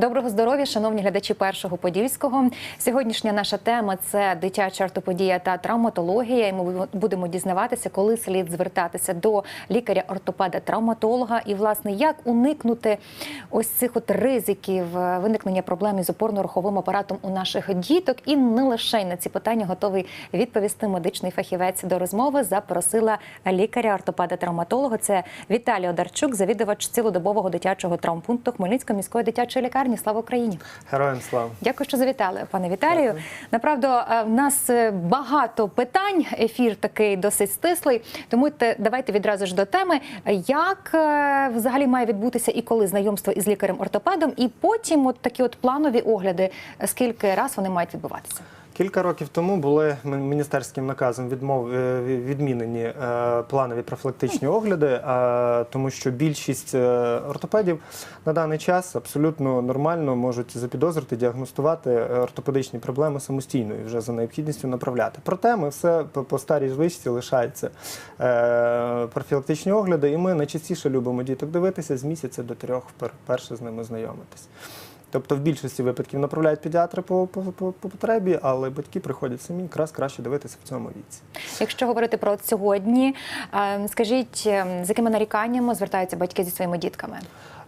Доброго здоров'я, шановні глядачі першого подільського. Сьогоднішня наша тема це дитяча ортопедія та травматологія. І ми будемо дізнаватися, коли слід звертатися до лікаря-ортопеда-травматолога і, власне, як уникнути ось цих от ризиків е, виникнення проблем із опорно-руховим апаратом у наших діток. І не лише на ці питання готовий відповісти медичний фахівець до розмови. Запросила лікаря-ортопеда-травматолога. Це Віталій Одарчук, завідувач цілодобового дитячого травмпункту Хмельницької міської дитячої лікарні. Слава Україні! Героям слава. Дякую, що завітали, пане Віталію. Дякую. Направду, е, в нас е, багато питань. Ефір такий досить стислий. Тому давайте відразу ж до теми. Як е, взагалі має відбутися і коли знайомство із лікарем-ортопедом, і потім от такі от планові огляди, скільки раз вони мають відбуватися? Кілька років тому були міністерським наказом відмов е, відмінені е, планові профілактичні огляди, е, тому що більшість ортопедів на даний час абсолютно нормально можуть запідозрити, діагностувати ортопедичні проблеми самостійно і вже за необхідністю направляти. Проте ми все по, старій звичці лишаються е, профілактичні огляди, і ми найчастіше любимо діток дивитися з місяця до трьох вперше з ними знайомитись. Тобто в більшості випадків направляють педіатри по, по, по, по потребі, але батьки приходять самі, якраз краще дивитися в цьому віці. Якщо говорити про сьогодні, е, скажіть, е, з якими наріканнями звертаються батьки зі своїми дітками?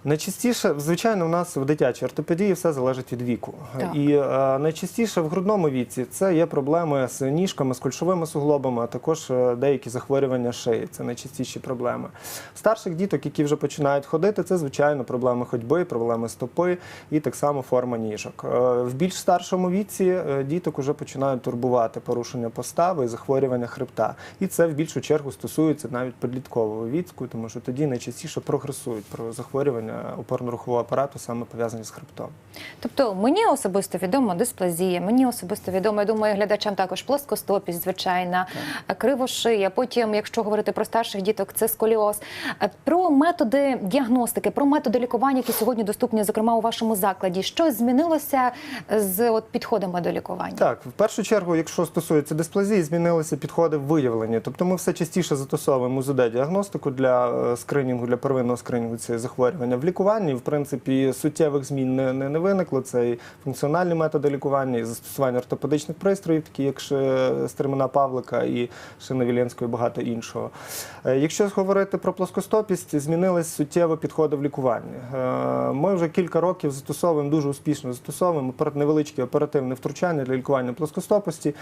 Найчастіше, звичайно, у нас в дитячій ортопедії все залежить від віку. Так. І е, найчастіше в грудному віці це є проблеми з ніжками, з кульшовими суглобами, а також е, деякі захворювання шиї. Це найчастіші проблеми. Старших діток, які вже починають ходити, це звичайно проблеми ходьби, проблеми стопи і так само форма ніжок. Е, в більш старшому віці е, діток вже починають турбувати порушення постави і захворювання хребта. І це в більшу чергу стосується навіть підліткового віку, тому що тоді найчастіше прогресують про захворювання опорно-рухового апарату, саме пов'язані з хребтом. Тобто мені особисто відомо дисплазія, мені особисто відомо, я думаю, глядачам також плоскостопість, звичайна, кривошия. Потім, якщо говорити про старших діток, це сколіоз. Е, Про методи діагностики, про методи лікування, які сьогодні доступні, зокрема у вашому закладі. Що змінилося з от підходами до лікування? Так, в першу чергу, якщо стосується дисплазії, змінилися підходи в виявленні. Тобто ми все частіше застосовуємо УЗД-діагностику для е, скринінгу, для первинного скринінгу цієї захворювання. В лікуванні, в принципі, суттєвих змін не, не, не виникло. Це і функціональні методи лікування, і застосування ортопедичних пристроїв, такі як стремена Павлика і шина Віленського і багато іншого. Е, Якщо говорити про плоскостопість, змінились суттєво підходи в лікуванні. Е, Ми вже кілька років застосовуємо дуже успішно застосовуємо невеличке оперативне втручання для лікування плоскостопості.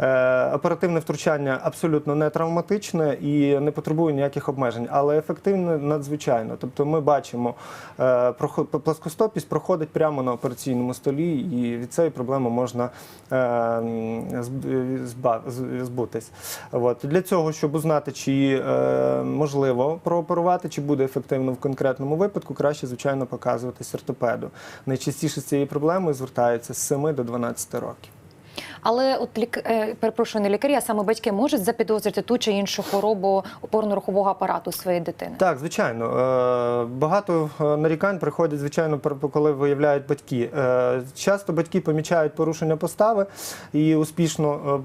Е, Оперативне втручання абсолютно не травматичне і не потребує ніяких обмежень, але ефективне надзвичайно. Тобто ми бачимо, е, плоскостопість проходить прямо на операційному столі, і від цієї проблеми можна е, з- збутись. Для цього, щоб узнати, чи е, можливо прооперувати, чи буде ефективно в конкретному випадку, краще, звичайно, показуватись ортопеду. Найчастіше з цією проблемою звертаються з 7 до 12 років. Але от лік... е, перепрошую, не лікарі, а саме батьки можуть запідозрити ту чи іншу хворобу опорно-рухового апарату своєї дитини. Так, звичайно. Е, Багато е, нарікань приходять, звичайно, коли виявляють батьки. Часто батьки помічають порушення постави і успішно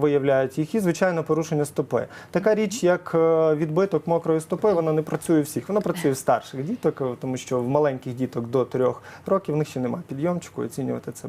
виявляють їх, і, звичайно, порушення стопи. Така річ, як відбиток мокрої стопи, вона не працює у всіх. Вона працює в старших діток, тому що в маленьких діток до трьох років в них ще немає підйомчику, оцінювати це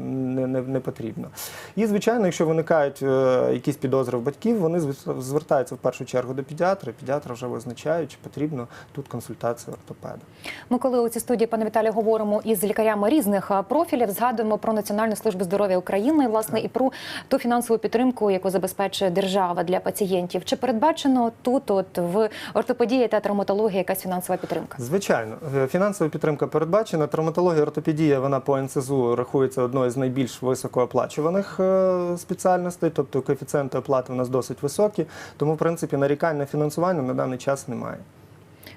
не, не потрібно. І, звичайно, якщо виникають е, якісь підозри в батьків, вони зв- звертаються в першу чергу до педіатра. Педіатр вже визначає, чи потрібно тут консультація ортопеда. Ми, коли у цій студії, пане Віталій, говоримо із лікарями різних профілів, згадуємо про Національну службу здоров'я України, власне, і про ту фінансову підтримку, яку забезпечує держава для пацієнтів. Чи передбачено тут, от в ортопедії та травматології, якась фінансова підтримка? Звичайно, е, фінансова підтримка передбачена. Травматологія, ортопедія, вона по НСЗУ рахується одною з найбільш високооплачуваних е, спеціальностей, тобто коефіцієнти оплати у нас досить високі. Тому, в принципі, нарікань на фінансування на даний час немає.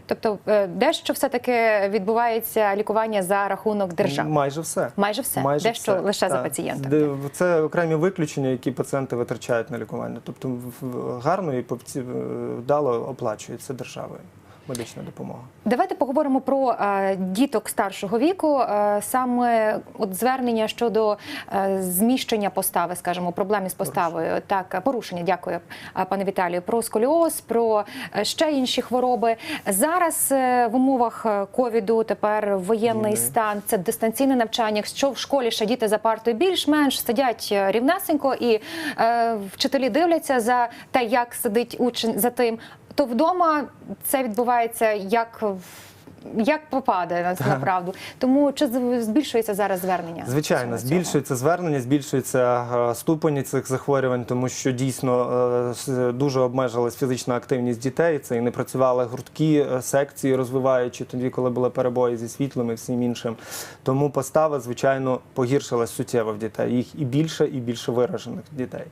Тобто, е, дещо все таки відбувається лікування за рахунок держави. Майже все. Майже все, Майже дещо все. лише за Так. пацієнта. Де- Це окремі виключення, які пацієнти витрачають на лікування. Тобто в- в- гарно і вдало оплачується державою. Медична допомога. Давайте поговоримо про е, діток старшого віку. Е, саме от звернення щодо е, зміщення постави, скажімо, проблем із поставою. Так, е, порушення. Дякую, е, пане Віталію. Про сколіоз, про е, ще інші хвороби. Зараз е, в умовах е, ковіду тепер воєнний Війни. стан, це дистанційне навчання. Якщо в школі ще діти за партою більш-менш сидять рівнесенько, і е, вчителі дивляться за те, як сидить учень за тим, то вдома це відбувається як в- як попаде на- направду. Тому чи збільшується зараз звернення? Звичайно, збільшується звернення, збільшується е, ступені цих захворювань, тому що дійсно е, дуже обмежилась фізична активність дітей. Це і не працювали гуртки, е, секції розвиваючи тоді, коли були перебої зі світлом і всім іншим. Тому постава, звичайно, погіршилась суттєво в дітей. Їх і більше, і більше виражених дітей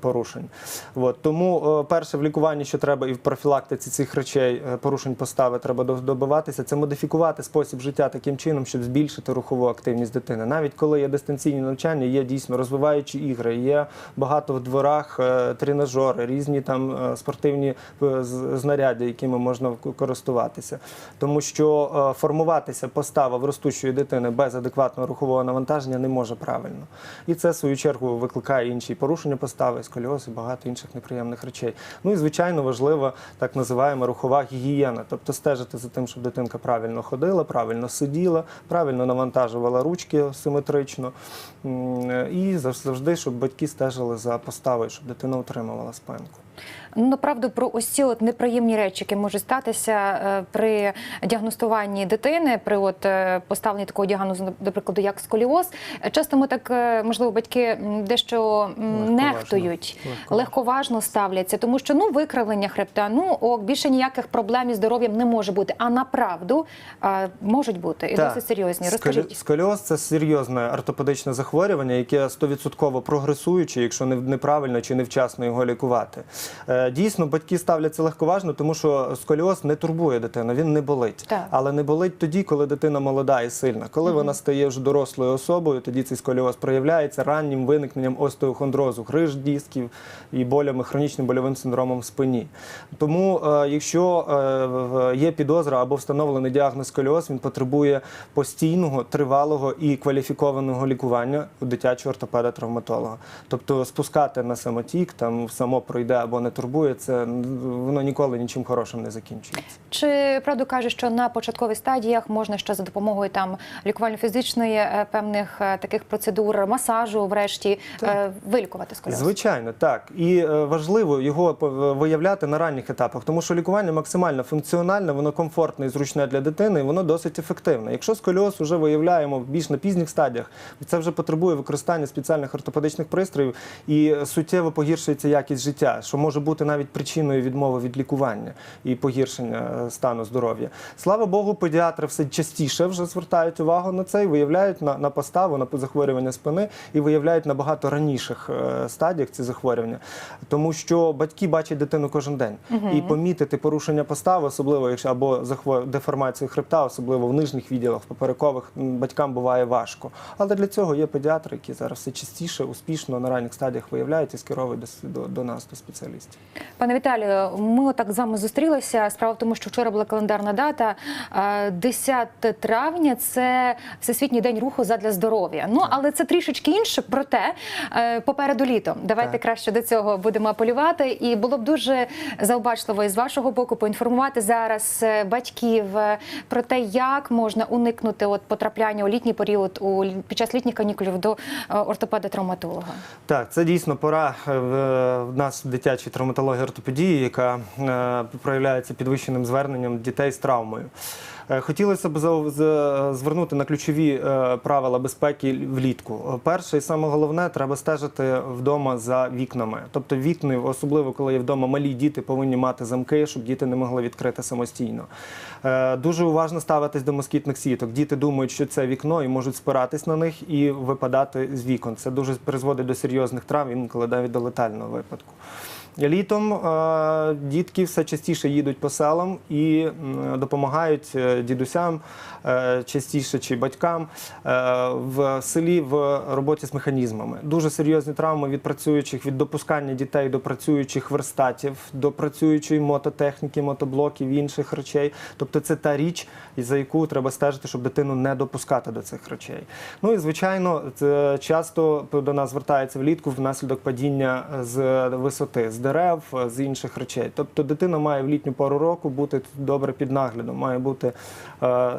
порушень. От тому перше в лікуванні, що треба, і в профілактиці цих речей порушень постави треба до- добиватися, це модифікувати спосіб життя таким чином, щоб збільшити рухову активність дитини. Навіть коли є дистанційні навчання, є дійсно розвиваючі ігри, є багато в дворах е, тренажери, різні там е, спортивні е, знаряддя, якими можна користуватися. Тому що формуватися постава в ростущої дитини без адекватного рухового навантаження не може правильно. І це, в свою чергу, викликає інші порушення постави, сколіоз і багато інших неприємних речей. Ну і звичайно важлива так називаємо рухова гігієна, тобто стежити за тим, щоб дитинка правильно ходила, правильно сиділа, правильно навантажувала ручки симетрично. І завжди, щоб батьки стежили за поставою, щоб дитина утримувала спинку. Ну, направду про ось ці от неприємні речі, які можуть статися е, при діагностуванні дитини, при от е, поставленні такого діагнозу, до прикладу, як сколіоз. Часто ми так, е, можливо, батьки дещо Легковажно. нехтують, Легковажно. легковажно ставляться, тому що ну викривлення хребта, ну ок, більше ніяких проблем із здоров'ям не може бути. А направду можуть бути і Так. досить серйозні. Розкажіть. Сколіоз це серйозне ортопедичне захворювання, яке 100% прогресуюче, якщо не- неправильно чи невчасно його лікувати. Е, Дійсно, батьки ставляться легковажно, тому що сколіоз не турбує дитину, він не болить. Так. Але не болить тоді, коли дитина молода і сильна. Коли вона стає вже дорослою особою, тоді цей сколіоз проявляється раннім виникненням остеохондрозу, гриж дисків і болями, хронічним больовим синдромом в спині. Тому, е, якщо е, є підозра або встановлений діагноз сколіоз, він потребує постійного, тривалого і кваліфікованого лікування у дитячого ортопеда-травматолога. Тобто спускати на самотік, там само пройде або не турбує, це воно ніколи нічим хорошим не закінчується. Чи правду каже, що на початкових стадіях можна ще за допомогою там лікувально-фізичної е, певних е, таких процедур, масажу, врешті е, вилікувати сколіоз? Звичайно, так. І важливо його виявляти на ранніх етапах, тому що лікування максимально функціональне, воно комфортне і зручне для дитини, і воно досить ефективне. Якщо сколіоз вже виявляємо більш на пізніх стадіях, це вже потребує використання спеціальних ортопедичних пристроїв і суттєво погіршується якість життя, що може бути навіть причиною відмови від лікування і погіршення е, стану здоров'я. Слава Богу, педіатри все частіше вже звертають увагу на це і виявляють на, на поставу, на захворювання спини і виявляють на багато раніших е, стадіях ці захворювання, тому що батьки бачать дитину кожен день і помітити порушення постави, особливо якщо або захвор... деформацію хребта, особливо в нижніх відділах, в поперекових, батькам буває важко. Але для цього є педіатри, які зараз все частіше, успішно на ранніх стадіях виявляють і скеровують до, до, до нас, до спеціалістів. Пане Віталію, ми отак з вами зустрілися. Справа в тому, що вчора була календарна дата. Е, 10 травня це Всесвітній день руху задля здоров'я. Ну але це трішечки інше. Проте е, попереду літо. Давайте Так. краще до цього будемо апелювати. І було б дуже заобачливо із вашого боку поінформувати зараз е, батьків е, про те, як можна уникнути от потрапляння у літній період у під час літніх канікулів до ортопеда-травматолога. Так, це дійсно пора в, нас в дитячій травматології ортопедії, яка е, проявляється підвищеним зверненням дітей з травмою. Е, Хотілося б звернути на ключові е, правила безпеки влітку. Перше і саме головне, треба стежити вдома за вікнами. Тобто вікна, особливо коли є вдома малі діти, повинні мати замки, щоб діти не могли відкрити самостійно. Е, Дуже уважно ставитись до москітних сіток. Діти думають, що це вікно і можуть спиратись на них і випадати з вікон. Це дуже призводить до серйозних травм, інколи навіть до летального випадку. Літом дітки все частіше їдуть по селам і допомагають дідусям е, частіше чи батькам е, в селі в роботі з механізмами. Дуже серйозні травми від працюючих, від допускання дітей до працюючих верстатів, до працюючої мототехніки, мотоблоків інших речей. Тобто це та річ, за яку треба стежити, щоб дитину не допускати до цих речей. Ну і звичайно, це часто до нас звертається влітку внаслідок падіння з висоти, з дерев, з інших речей. Тобто дитина має в літню пору року бути добре під наглядом, має бути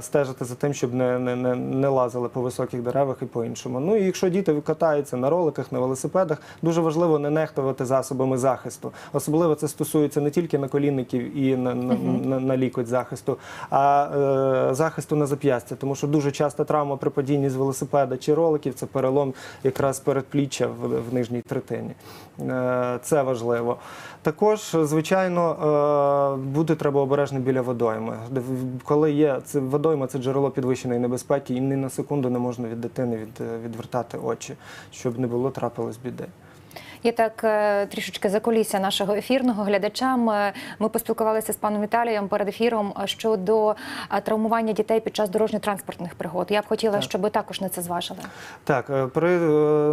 стежити за тим, щоб не, не, не, не лазили по високих деревах і по іншому. Ну і якщо діти катаються на роликах, на велосипедах, дуже важливо не нехтувати засобами захисту. Особливо це стосується не тільки наколінників і на, на, на, на лікоть захисту, а е, захисту на зап'ястя, тому що дуже часто травма при падінні з велосипеда чи роликів це перелом якраз передпліччя в, в нижній третині. Е, це важливо. Також, звичайно, е, бути треба обережним біля водойми. Коли є це водойма, це джерело підвищеної небезпеки, і ні на секунду не можна від дитини від, відвертати очі, щоб не було трапилось біди. Я так е, трішечки за кулісся нашого ефірного глядачам. Ми поспілкувалися з паном Віталієм перед ефіром е, щодо е, травмування дітей під час дорожньо-транспортних пригод. Я б хотіла, Так. щоб ви також на це зважили. Так, при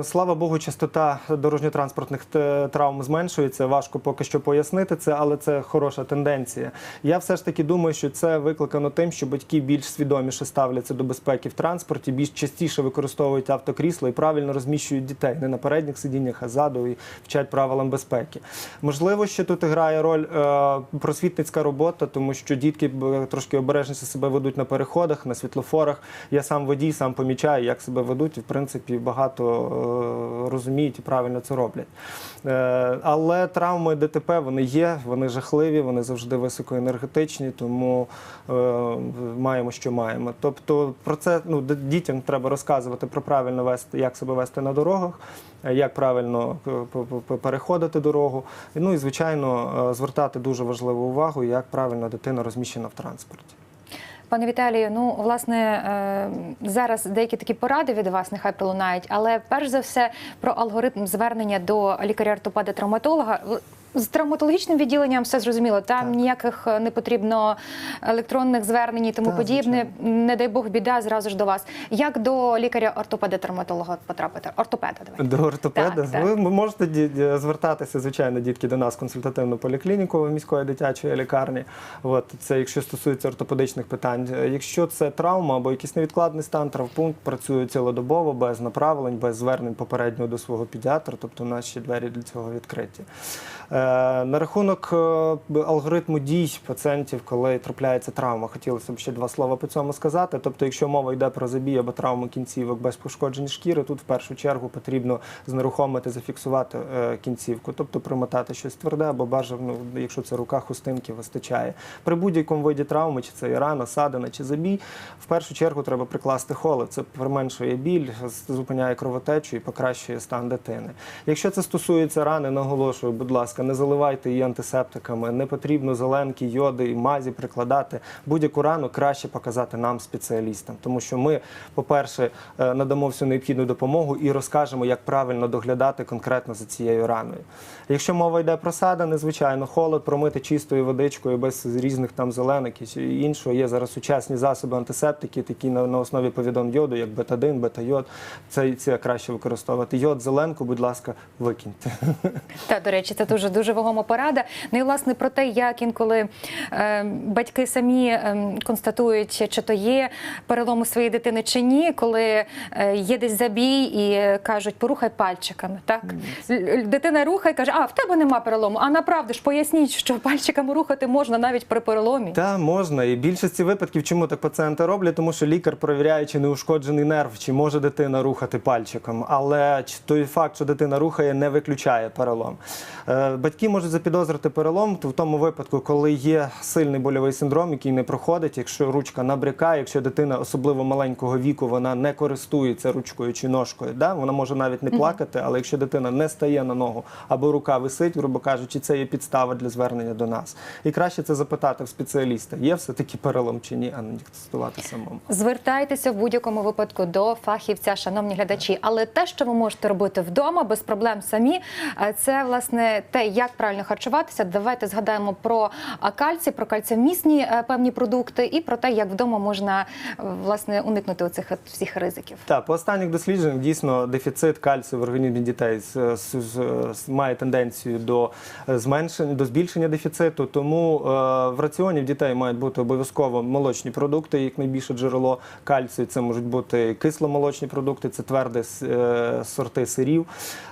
слава Богу, частота дорожньо-транспортних травм зменшується. Важко поки що пояснити це, але це хороша тенденція. Я все ж таки думаю, що це викликано тим, що батьки більш свідоміше ставляться до безпеки в транспорті, більш частіше використовують автокрісло і правильно розміщують дітей не на передніх сидіннях, а ззаду вчать правилам безпеки. Можливо, ще тут грає роль е, просвітницька робота, тому що дітки трошки обережніше себе ведуть на переходах, на світлофорах. Я сам водій, сам помічаю, як себе ведуть, і в принципі багато е, розуміють і правильно це роблять. Е, але травми ДТП вони є, вони жахливі, вони завжди високоенергетичні, тому е, маємо, що маємо. Тобто про це ну, дітям треба розказувати про правильно вести, як себе вести на дорогах, е, як правильно е, переходити дорогу. Ну і звичайно, е, звертати дуже важливу увагу, як правильно дитина розміщена в транспорті. Пане Віталію, ну власне е, зараз деякі такі поради від вас нехай пролунають, але перш за все про алгоритм звернення до лікаря-ортопеда травматолога. З травматологічним відділенням все зрозуміло. Там Так. ніяких е, не потрібно електронних звернень і тому Так, подібне. Не дай Бог біда зразу ж до вас. Як до лікаря-ортопеда травматолога потрапити? Ортопеда давай. До ортопеда Так, так. ви можете ді- ді- звертатися, звичайно, дітки до нас в консультативну поліклініку міської дитячої лікарні. От це якщо стосується ортопедичних питань. Е, Якщо це травма або якийсь невідкладний стан, травмпункт працює цілодобово, без направлень, без звернень попереднього до свого педіатра, тобто наші двері для цього відкриті. Е, На рахунок е, алгоритму дій пацієнтів, коли трапляється травма, хотілося б ще два слова по цьому сказати. Тобто, якщо мова йде про забій або травму кінцівок без пошкоджень шкіри, тут в першу чергу потрібно знерухомити, зафіксувати е, кінцівку, тобто примотати щось тверде або бажано, якщо це рука хустинки, вистачає. При будь-якому виді травми, чи це і рана, садина, чи забій, в першу чергу треба прикласти холод. Це применшує біль, зупиняє кровотечу і покращує стан дитини. Якщо це стосується рани, наголошую, будь ласка, не заливайте її антисептиками, не потрібно зеленки, йоди і мазі прикладати. Будь-яку рану краще показати нам, спеціалістам, тому що ми, по-перше, е, надамо всю необхідну допомогу і розкажемо, як правильно доглядати конкретно за цією раною. Якщо мова йде про садини, звичайно, холод промити чистою водичкою без різних там зеленок і іншого. Є зараз сучасні засоби антисептики, такі на, на основі повідом йоду, як бетадин, бета-йод. Це, це краще використовувати. Йод, зеленку, будь ласка, викиньте. Та до речі, це дуже дуже вагома порада. Ну і власне про те, як інколи е, батьки самі е, констатують, чи то є перелом у своєї дитини чи ні, коли е, є десь забій і е, кажуть, порухай пальчиками. Так л- дитина рухає, каже, а в тебе нема перелому. А направду ж поясніть, що пальчиками рухати можна навіть при переломі. Та можна. І більшості випадків, чому так пацієнти роблять, тому що лікар перевіряє, чи не ушкоджений нерв, чи може дитина рухати пальчиком. Але той факт, що дитина рухає, не виключає перелом. Батьки можуть запідозрити перелом в тому випадку, коли є сильний больовий синдром, який не проходить, якщо ручка набрякає, якщо дитина особливо маленького віку, вона не користується ручкою чи ножкою. Да? Вона може навіть не плакати, але якщо дитина не стає на ногу або рука висить, грубо кажучи, це є підстава для звернення до нас. І краще це запитати в спеціаліста, є все-таки перелом чи ні, а не тестувати самому. Звертайтеся в будь-якому випадку до фахівця, шановні глядачі. Але те, що ви можете робити вдома без проблем самі, е, це власне те, як правильно харчуватися, давайте згадаємо про кальцій, про кальціомісні е, певні продукти і про те, як вдома можна е, власне уникнути оцих всіх ризиків. Так, по останніх дослідженнях дійсно дефіцит кальцію в організмі дітей з- має тенденцію до е, зменшення, до збільшення дефіциту. Тому е, в раціоні дітей мають бути обов'язково молочні продукти, як найбільше джерело кальцію. Це можуть бути кисломолочні продукти, це тверді е, сорти сирів.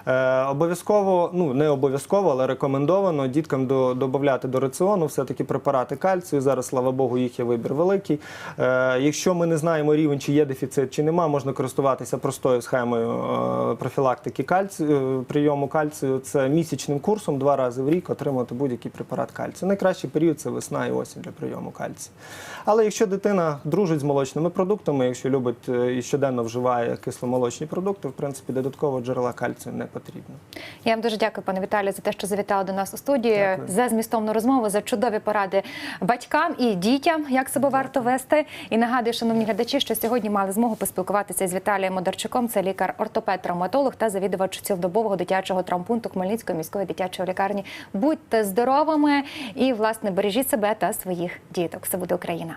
Е, обов'язково, ну не обов'язково, але рекомендовано діткам до, додати до раціону все-таки препарати кальцію. Зараз, слава Богу, їх є вибір великий. Е, якщо ми не знаємо рівень, чи є дефіцит, чи нема, можна користуватися простою схемою е, профілактики кальцію, е, прийому кальцію. Це місячним курсом два рази в рік отримати будь-який препарат кальцію. Найкращий період це весна і осінь для прийому кальцію. Але якщо дитина дружить з молочними продуктами, якщо любить і щоденно вживає кисломолочні продукти, в принципі, додаткового джерела кальцію не потрібно. Я вам дуже дякую, пане Віталію, за те, що завітали до нас у студію Дякую. за змістовну розмову, за чудові поради батькам і дітям, як себе варто вести. І нагадую, шановні глядачі, що сьогодні мали змогу поспілкуватися з Віталієм Одарчуком. Це лікар-ортопед, травматолог та завідувач цілодобового дитячого травмпункту Хмельницької міської дитячої лікарні. Будьте здоровими і власне бережіть себе та своїх діток. Все буде Україна.